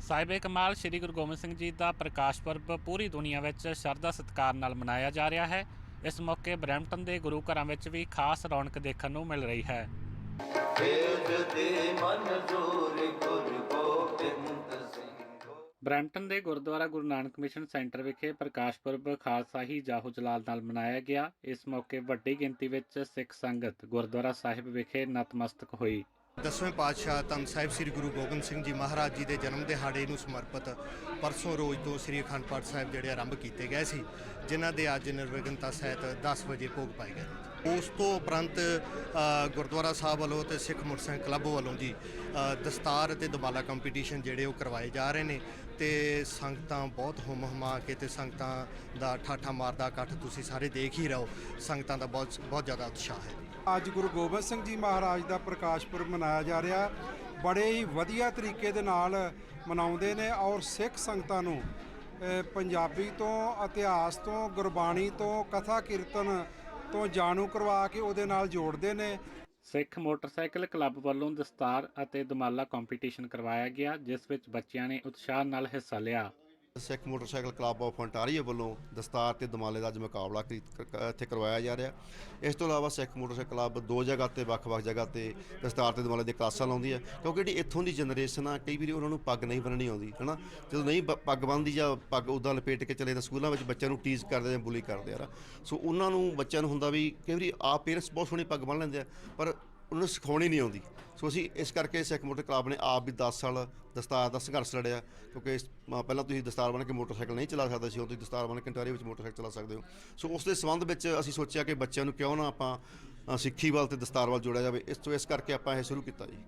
ਸਾਹਿਬੇ ਕਮਾਲ ਸ੍ਰੀ ਗੁਰੂ ਗੋਬਿੰਦ ਸਿੰਘ ਜੀ ਦਾ ਪ੍ਰਕਾਸ਼ ਪੁਰਬ ਪੂਰੀ ਦੁਨੀਆ ਵਿੱਚ ਸ਼ਰਧਾ ਸਤਿਕਾਰ ਨਾਲ ਮਨਾਇਆ ਜਾ ਰਿਹਾ ਹੈ। ਇਸ ਮੌਕੇ ਬਰੈਂਪਟਨ ਦੇ ਗੁਰੂ ਘਰਾਂ ਵਿੱਚ ਵੀ ਖਾਸ ਰੌਣਕ ਦੇਖਣ ਨੂੰ ਮਿਲ ਰਹੀ ਹੈ। ਵੇਦ ਦੇ ਗੁਰਦੁਆਰਾ ਗੁਰੂ ਨਾਨਕ ਮਿਸ਼ਨ ਸੈਂਟਰ ਵਿਖੇ ਪ੍ਰਕਾਸ਼ ਪੁਰਬ ਖਾਲਸਾ ਹੀ ਜਾਹੋ ਜਲਾਲ ਨਾਲ ਮਨਾਇਆ ਗਿਆ। ਇਸ ਮੌਕੇ ਵੱਡੀ ਗਿਣਤੀ ਵਿੱਚ ਸਿੱਖ ਸੰਗਤ ਗੁਰਦੁਆਰਾ ਸਾਹਿਬ ਵਿਖੇ ਨਤਮਸਤਕ ਹੋਈ। ਦਸਵੇਂ ਪਾਤਸ਼ਾਹ ਧੰਨ ਸਾਹਿਬ ਸ੍ਰੀ ਗੁਰੂ ਗੋਬਿੰਦ ਸਿੰਘ ਜੀ ਮਹਾਰਾਜ ਜੀ ਦੇ ਜਨਮ ਦਿਹਾੜੇ ਨੂੰ ਸਮਰਪਿਤ ਪਰਸੋਂ ਰੋਜ਼ ਤੋਂ ਸ੍ਰੀ ਅਖੰਡ ਪਾਠ ਸਾਹਿਬ ਜਿਹੜੇ ਆਰੰਭ ਕੀਤੇ ਗਏ ਸੀ, ਜਿਨ੍ਹਾਂ ਦੇ ਅੱਜ ਨਿਰਵਿਘਨਤਾ ਸਹਿਤ 10 ਵਜੇ ਭੋਗ ਪਾਏ ਗਏ ਉਸ ਤੋਂ ਉਪਰੰਤ ਗੁਰਦੁਆਰਾ ਸਾਹਿਬ ਵੱਲੋਂ ਤੇ ਸਿੱਖ ਮੁਰਸੰਗ ਕਲੱਬ ਵੱਲੋਂ ਜੀ ਦਸਤਾਰ ਅਤੇ ਦਬਾਲਾ ਕੰਪੀਟੀਸ਼ਨ ਜਿਹੜੇ ਉਹ ਕਰਵਾਏ ਜਾ ਰਹੇ ਨੇ ਤੇ ਸੰਗਤਾਂ ਬਹੁਤ ਹੁਮ ਹੁਮਾ ਕੇ ਤੇ ਸੰਗਤਾਂ ਦਾ ਠਾਠਾ ਮਾਰਦਾ ਇਕੱਠ ਤੁਸੀਂ ਸਾਰੇ ਦੇਖ ਹੀ ਰਹੋ ਸੰਗਤਾਂ ਦਾ ਬਹੁਤ ਬਹੁਤ ਜ਼ਿਆਦਾ ਉਤਸ਼ਾਹ ਹੈ। ਅੱਜ ਗੁਰੂ ਗੋਬਿੰਦ ਸਿੰਘ ਜੀ ਮਹਾਰਾਜ ਦਾ ਪ੍ਰਕਾਸ਼ ਪੁਰਬ ਮਨਾਇਆ ਜਾ ਰਿਹਾ, ਬੜੇ ਹੀ ਵਧੀਆ ਤਰੀਕੇ ਦੇ ਨਾਲ ਮਨਾਉਂਦੇ ਨੇ ਔਰ ਸਿੱਖ ਸੰਗਤਾਂ ਨੂੰ ਪੰਜਾਬੀ ਤੋਂ, ਇਤਿਹਾਸ ਤੋਂ, ਗੁਰਬਾਣੀ ਤੋਂ ਕਥਾ ਕੀਰਤਨ ਤੋਂ ਜਾਣੂ ਕਰਵਾ ਕੇ ਉਹਦੇ ਨਾਲ ਜੋੜਦੇ ਨੇ। ਸਿੱਖ ਮੋਟਰਸਾਈਕਲ ਕਲੱਬ ਵੱਲੋਂ ਦਸਤਾਰ ਅਤੇ ਦਮਾਲਾ ਕੰਪੀਟੀਸ਼ਨ ਕਰਵਾਇਆ ਗਿਆ, ਜਿਸ ਵਿੱਚ ਬੱਚਿਆਂ ਨੇ ਉਤਸ਼ਾਹ ਨਾਲ ਹਿੱਸਾ ਲਿਆ। Sikh motorcycle club of ontario ਵੱਲੋਂ ਦਸਤਾਰ ਤੇ ਦਮਾਲੇ ਦਾ ਅੱਜ ਮੁਕਾਬਲਾ ਕਰੀ- ਇੱਥੇ ਕਰਵਾਇਆ ਜਾ ਰਿਹਾ। ਇਸ ਤੋਂ ਇਲਾਵਾ ਸਿੱਖ ਮੋਟਰਸਾਈਕਲ ਕਲੱਬ ਦੋ ਜਗ੍ਹਾ ਤੇ, ਵੱਖ-ਵੱਖ ਜਗ੍ਹਾ ਤੇ ਦਸਤਾਰ ਤੇ ਦਮਾਲੇ ਦੀਆਂ ਕਲਾਸਾਂ ਲਾਉਂਦੀ ਹੈ। ਕਿਉਂਕਿ ਜਿਹੜੀ ਇੱਥੋਂ ਦੀ ਜਨਰੇਸ਼ਨ ਆ, ਕਈ ਵਾਰੀ ਉਹਨਾਂ ਨੂੰ ਪੱਗ ਨਹੀਂ ਬੰਨਣੀ ਆਉਂਦੀ, ਹਨਾ? ਜਦੋਂ ਨਹੀਂ ਪ- ਪੱਗ ਬੰਨਦੀ ਜਾਂ ਪੱਗ ਉਦਾਂ ਲਪੇਟ ਕੇ ਚਲੇ ਤਾਂ ਸਕੂਲਾਂ ਵਿੱਚ ਬੱਚਿਆਂ ਨੂੰ ਟੀਜ਼ ਕਰਦੇ ਜਾਂ ਬੁਲੀ ਕਰਦੇ ਆ ਸੋ ਉਹਨਾਂ ਨੂੰ ਬੱਚਿਆਂ ਨੂੰ ਹੁੰਦਾ ਵੀ ਕਈ ਵਾਰੀ ਆਪ ਪੇਰੈਂਟਸ ਬਹੁਤ ਸੋਹਣੀ ਪੱਗ ਬੰਨ ਲੈਂਦੇ ਆ, ਪਰ ਉਹਨਾਂ ਨੂੰ ਸਿਖਾਉਣੀ ਨਹੀਂ ਆਉਂਦੀ। ਸੋ ਅਸੀਂ ਇਸ ਕਰਕੇ ਸਿੱਖ ਮੋਟਰ ਕਲੱਬ ਨੇ ਆਪ ਵੀ 10 ਸਾਲ ਦਸਤਾਰ ਦਾ ਸੰਘਰਸ਼ ਲੜਿਆ, ਕਿਉਂਕਿ ਪਹਿਲਾਂ ਤੁਸੀਂ ਦਸਤਾਰ ਬਣ ਕੇ ਮੋਟਰਸਾਈਕਲ ਨਹੀਂ ਚਲਾ ਸਕਦੇ ਸੀ, ਹੁਣ ਤੁਸੀਂ ਦਸਤਾਰ ਬਣ ਕੇ ਕੰਟਾਰੀ ਵਿੱਚ ਮੋਟਰਸਾਈਕਲ ਚਲਾ ਸਕਦੇ ਹੋ। ਸੋ ਉਸ ਦੇ ਸੰਬੰਧ ਵਿੱਚ ਅਸੀਂ ਸੋਚਿਆ ਕਿ ਬੱਚਿਆਂ ਨੂੰ ਕਿਉਂ ਨਾ ਆਪਾਂ ਸਿੱਖੀ ਵੱਲ ਤੇ ਦਸਤਾਰ ਵੱਲ ਜੋੜਿਆ ਜਾਵੇ। ਇਸ ਤੋਂ ਇਸ ਕਰਕੇ ਆਪਾਂ ਇਹ ਸ਼ੁਰੂ ਕੀਤਾ ਜੀ।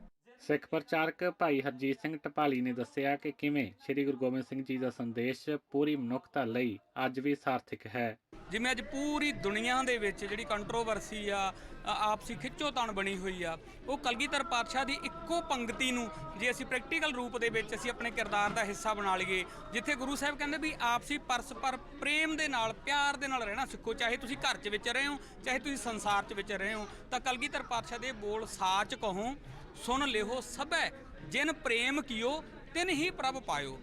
ਸਿੱਖ ਪ੍ਰਚਾਰਕ ਭਾਈ ਹਰਜੀਤ ਸਿੰਘ ਟਪਾਲੀ ਨੇ ਦੱਸਿਆ ਕਿ ਕਿਵੇਂ ਸ੍ਰੀ ਗੁਰੂ ਗੋਬਿੰਦ ਸਿੰਘ ਜੀ ਦਾ ਸੰਦੇਸ਼ ਪੂਰੀ ਮਨੁੱਖਤਾ ਲਈ ਅੱਜ ਵੀ ਸਾਰਥਿਕ ਹੈ। ਜਿਵੇਂ ਅੱਜ ਪੂਰੀ ਦੁਨੀਆ ਦੇ ਵਿੱਚ ਜਿਹੜੀ ਕੰਟਰੋਵਰਸੀ ਆ ਅ- ਆਪਸੀ ਖਿੱਚੋਤਾਣ ਬਣੀ ਹੋਈ ਆ, ਉਹ ਕਲਗੀਧਰ ਪਾਤਸ਼ਾਹ ਦੀ ਇੱਕੋ ਪੰਕਤੀ ਨੂੰ ਜੇ ਅਸੀਂ ਪ੍ਰੈਕਟੀਕਲ ਰੂਪ ਦੇ ਵਿੱਚ ਅਸੀਂ ਆਪਣੇ ਕਿਰਦਾਰ ਦਾ ਹਿੱਸਾ ਬਣਾ ਲਈਏ, ਜਿੱਥੇ ਗੁਰੂ ਸਾਹਿਬ ਕਹਿੰਦੇ ਵੀ ਆਪਸੀ ਪਰਸਪਰ ਪ੍ਰੇਮ ਦੇ ਨਾਲ, ਪਿਆਰ ਦੇ ਨਾਲ ਰਹਿਣਾ ਸਿੱਖੋ, ਚਾਹੇ ਤੁਸੀਂ ਘਰ 'ਚ ਵਿੱਚ ਰਹੇ ਹੋ, ਚਾਹੇ ਤੁਸੀਂ ਸੰਸਾਰ 'ਚ ਵਿੱਚ ਰਹੇ ਹੋ, ਤਾਂ ਕਲਗੀਧਰ ਪਾਤਸ਼ਾਹ ਦੇ ਬੋਲ ਸਾਚ ਕਹੋ, ਸੁਣ ਲਿਓ ਸਭੈ, ਜਿਨ ਪ੍ਰੇਮ ਕੀਓ, ਤਿਨ ਹੀ ਪ੍ਰਭ ਪਾਇਓ।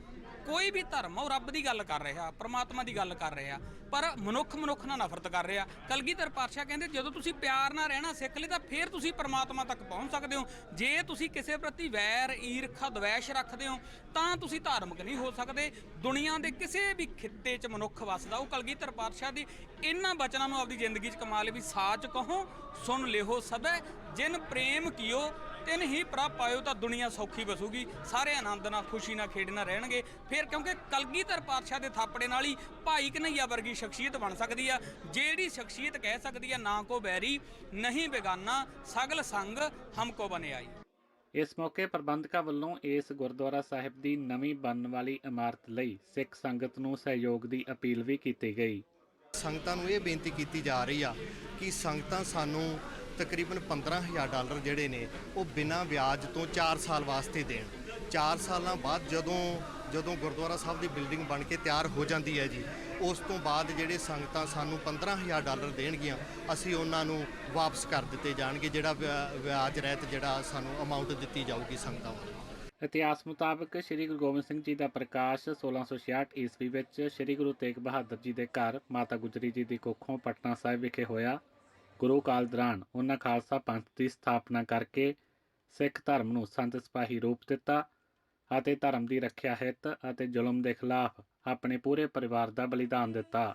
ਕੋਈ ਵੀ ਧਰਮ ਉਹ ਰੱਬ ਦੀ ਗੱਲ ਕਰ ਰਿਹਾ, ਪ੍ਰਮਾਤਮਾ ਦੀ ਗੱਲ ਕਰ ਰਿਹਾ, ਪਰ ਮਨੁੱਖ ਮਨੁੱਖ ਨਾਲ ਨਫ਼ਰਤ ਕਰ ਰਿਹਾ। ਕਲਗੀਧਰ ਪਾਤਸ਼ਾਹ ਕਹਿੰਦੇ, ਜਦੋਂ ਤੁਸੀਂ ਪਿਆਰ ਨਾਲ ਰਹਿਣਾ ਸਿੱਖ ਲਈ ਤਾਂ ਫਿਰ ਤੁਸੀਂ ਪ੍ਰਮਾਤਮਾ ਤੱਕ ਪਹੁੰਚ ਸਕਦੇ ਹੋ। ਜੇ ਤੁਸੀਂ ਕਿਸੇ ਪ੍ਰਤੀ ਵੈਰ, ਈਰਖਾ, ਦਵੈਸ਼ ਰੱਖਦੇ ਹੋ, ਤਾਂ ਤੁਸੀਂ ਧਾਰਮਿਕ ਨਹੀਂ ਹੋ ਸਕਦੇ। ਦੁਨੀਆ ਦੇ ਕਿਸੇ ਵੀ ਖਿੱਤੇ 'ਚ ਮਨੁੱਖ ਵੱਸਦਾ, ਉਹ ਕਲਗੀਧਰ ਪਾਤਸ਼ਾਹ ਦੀ ਇਹਨਾਂ ਬਚਨਾਂ ਨੂੰ ਆਪਦੀ ਜ਼ਿੰਦਗੀ 'ਚ ਕਮਾ ਲਈ ਵੀ ਸਾਚ ਕਹੋ, ਸੁਣ ਲਿਓ ਸਭੈ, ਜਿਨ ਪ੍ਰੇਮ ਕੀਓ ਤਿਨ ਹੀ ਪ੍ਰਭ ਪਾਇਓ ਤਾਂ ਦੁਨੀਆ ਸੌਖੀ ਵਸੂਗੀ ਸਾਰੇ ਆਨੰਦ ਨਾਲ ਖੁਸ਼ੀ ਨਾਲ ਖੇਡ ਨਾਲ ਰਹਿਣਗੇ। ਫਿਰ ਕਿਉਂਕਿ ਕਲਗੀਧਰ ਪਾਤਸ਼ਾਹ ਦੇ ਥਾਪੜੇ ਨਾਲ ਹੀ ਭਾਈ ਕਨਈਆ ਵਰਗੀ ਸ਼ਖਸੀਅਤ ਬਣ ਸਕਦੀ ਆ। ਜਿਹੜੀ ਸ਼ਖਸੀਅਤ ਕਹਿ ਸਕਦੀ ਆ ਨਾ ਕੋ ਬੈਰੀ ਨਹੀਂ ਬੇਗਾਨਾ ਸਗਲ ਸੰਗ ਹਮਕੋ ਬਨਿਆਈ ਇਸ ਮੌਕੇ ਪ੍ਰਬੰਧਕਾਂ ਵੱਲੋਂ ਇਸ ਗੁਰਦੁਆਰਾ ਸਾਹਿਬ ਦੀ ਨਵੀਂ ਬਣਨ ਵਾਲੀ ਇਮਾਰਤ ਲਈ ਸਿੱਖ ਸੰਗਤ ਨੂੰ ਸਹਿਯੋਗ ਦੀ ਅਪੀਲ ਵੀ ਕੀਤੀ ਗਈ। ਸੰਗਤਾਂ ਨੂੰ ਇਹ ਬੇਨਤੀ ਕੀਤੀ ਜਾ ਰਹੀ ਆ ਕਿ ਸੰਗਤਾਂ ਸਾਨੂੰ ਤਕਰੀਬਨ 15000 ਡਾਲਰ ਜਿਹੜੇ ਨੇ ਉਹ ਬਿਨਾਂ ਵਿਆਜ ਤੋਂ 4 ਸਾਲ ਵਾਸਤੇ ਦੇਣ। 4 ਸਾਲਾਂ ਬਾਅਦ ਜਦੋਂ ਜਦੋਂ ਗੁਰਦੁਆਰਾ ਸਾਹਿਬ ਦੀ ਬਿਲਡਿੰਗ ਬਣ ਕੇ ਤਿਆਰ ਹੋ ਜਾਂਦੀ ਹੈ ਜੀ, ਉਸ ਤੋਂ ਬਾਅਦ ਜਿਹੜੇ ਸੰਗਤਾਂ ਸਾਨੂੰ 15000 ਡਾਲਰ ਦੇਣਗੀਆਂ, ਅਸੀਂ ਉਹਨਾਂ ਨੂੰ ਵਾਪਸ ਕਰ ਦਿੱਤੇ ਜਾਣਗੇ, ਜਿਹੜਾ ਵਿਆ- ਵਿਆਜ ਰਹਿਤ ਜਿਹੜਾ ਸਾਨੂੰ ਅਮਾਉਂਟ ਦਿੱਤੀ ਜਾਊਗੀ ਸੰਗਤਾਂ ਵੱਲੋਂ। ਇਤਿਹਾਸ ਮੁਤਾਬਕ ਸ੍ਰੀ ਗੁਰੂ ਗੋਬਿੰਦ ਸਿੰਘ ਜੀ ਦਾ ਪ੍ਰਕਾਸ਼ 1666 ਈਸਵੀ ਵਿੱਚ ਸ੍ਰੀ ਗੁਰੂ ਤੇਗ ਬਹਾਦਰ ਜੀ ਦੇ ਘਰ ਮਾਤਾ ਗੁਜਰੀ ਜੀ ਦੀ ਕੁੱਖੋਂ ਪਟਨਾ ਸਾਹਿਬ ਵਿਖੇ ਹੋਇਆ। ਗੁਰੂ ਕਾਲ ਦੌਰਾਨ ਉਹਨਾਂ ਖਾਲਸਾ ਪੰਥ ਦੀ ਸਥਾਪਨਾ ਕਰਕੇ ਸਿੱਖ ਧਰਮ ਨੂੰ ਸੰਤ ਸਿਪਾਹੀ ਰੂਪ ਦਿੱਤਾ ਅਤੇ ਧਰਮ ਦੀ ਰੱਖਿਆ ਹਿੱਤ ਅਤੇ ਜ਼ੁਲਮ ਦੇ ਖਿਲਾਫ ਆਪਣੇ ਪੂਰੇ ਪਰਿਵਾਰ ਦਾ ਬਲੀਦਾਨ ਦਿੱਤਾ।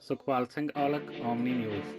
Sukhpal Singh Aulakh Omni news